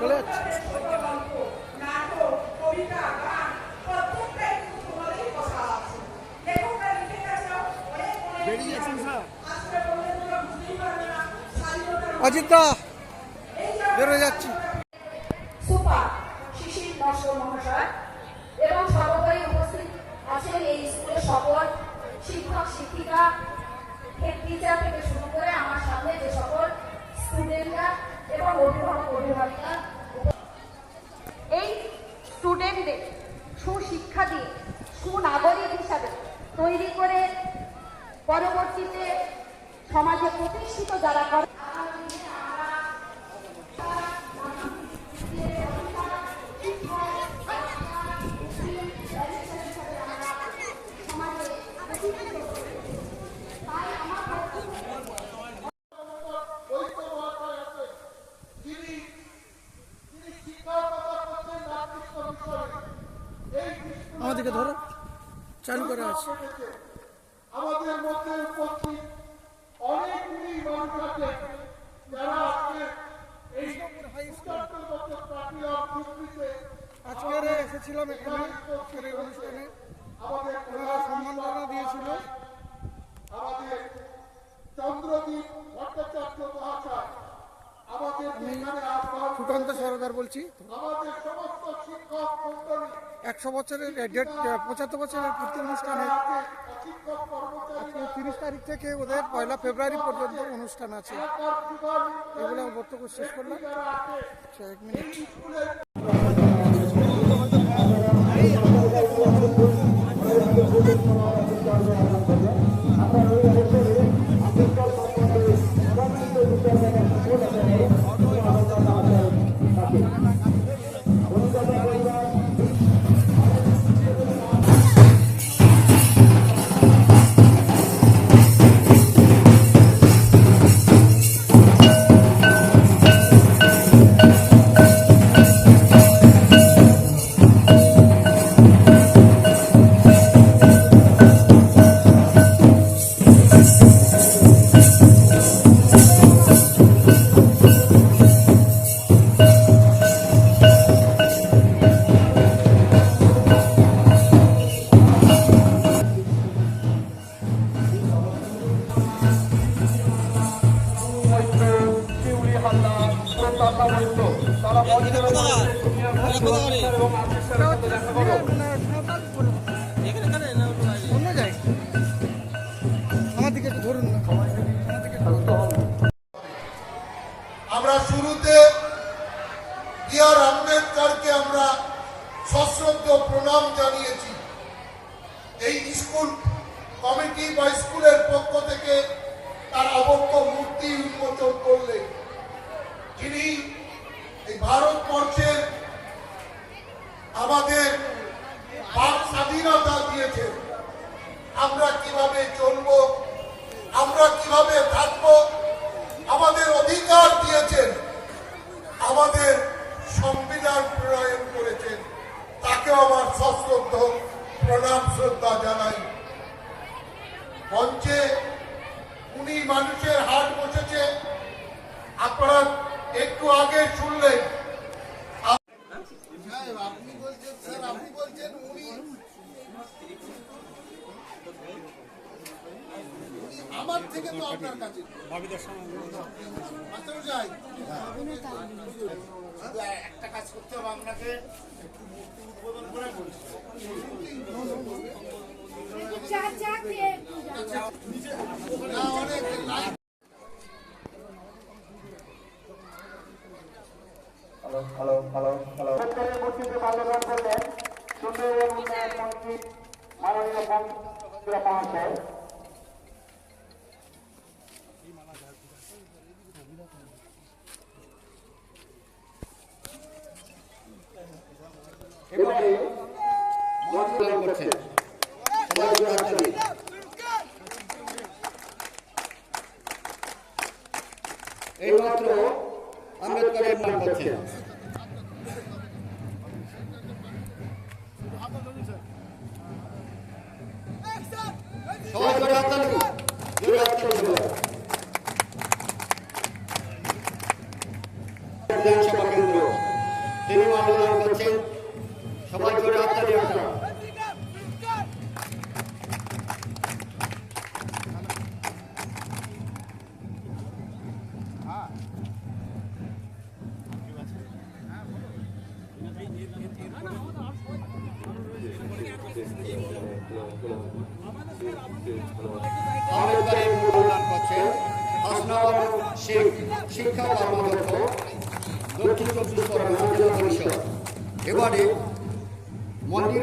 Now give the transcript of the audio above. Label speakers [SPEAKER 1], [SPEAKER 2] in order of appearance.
[SPEAKER 1] না স্বাধীনতার
[SPEAKER 2] অজিতদা বেরোয় যাচ্ছি।
[SPEAKER 3] সুপার শিশির নস্কর মহাশয়। এবং সর্বোপরি উপস্থিত আছেন এই স্কুলের সকল শিক্ষক শিক্ষিকা হেড টিচার থেকে শুরু করে আমার সামনে যে সকল স্টুডেন্টরা এবং অভিভাবক অভিভাবিকা এই স্টুডেন্টদের সুশিক্ষা দিয়ে সুনাগরিক হিসাবে তৈরি করে পরবর্তীতে সমাজে প্রতিষ্ঠিত যারা করে
[SPEAKER 2] চালু করা আছে।
[SPEAKER 4] আমাদের মধ্যে উপস্থিত অনেকগুলি মানুষ আছে যারা আজকে এই
[SPEAKER 2] আজকের এসেছিলাম এখানে আজকের এই অনুষ্ঠানে
[SPEAKER 4] আমাদের
[SPEAKER 2] ওনারা সম্মাননা দিয়েছিল
[SPEAKER 4] আমাদের চন্দ্রদীপ ভট্টাচার্য মহাশয় আমাদের এখানে আহ্বান
[SPEAKER 2] সুকান্ত বলছি। একশো বছরের ডেট পঁচাত্তর বছরের পূর্তি অনুষ্ঠানে তিরিশ তারিখ থেকে ওদের পয়লা ফেব্রুয়ারি পর্যন্ত অনুষ্ঠান আছে। এগুলো আমি বক্তব্য শেষ করলাম। আচ্ছা, এক মিনিট। আমার
[SPEAKER 4] শুরুতে বি আম্বেদকরকে আমরা সশ্রদ্ধ প্রণাম জানিয়েছি। এই স্কুল কমিটি বা স্কুলের পক্ষ থেকে তার অবক্ষ মূর্তি উন্মোচন করলেন। যিনি এই ভারতবর্ষের আমাদের বাক স্বাধীনতা দিয়েছেন আমরা কীভাবে চলবো? আমরা কীভাবে থাকব? আমাদের অধিকার দিয়েছেন। আমাদের সংবিধান প্রণয়ন করেছেন। তাকেও আমার সশ্রদ্ধ, প্রণাম, শ্রদ্ধা জানাই। মঞ্চে উনি মানুষের হাট বসেছে। আপনারা একটু আগে শুনলেন আমার থেকে তো আপনার কাছে। মাস্টার যাই। একটা কাজ করতে হবে আপনাকে। উদ্বোধন করে না অনেক লাইন।
[SPEAKER 5] সরকারের মসজিদে মাল্যদান করলেন সুন্দর উন্নয়ন মন্ত্রী মাননীয় মন্ত্রী মহাশয়। এবারে মন্ত্রী করছেন। এইমাত্র আম্বেদকরের নাম করছেন
[SPEAKER 2] আম্বেদকরের প্রদান করছেন হাসনাবাদ শেখ শিক্ষা কর্মদক্ষ দক্ষিণ চব্বিশ এবারে মন্দির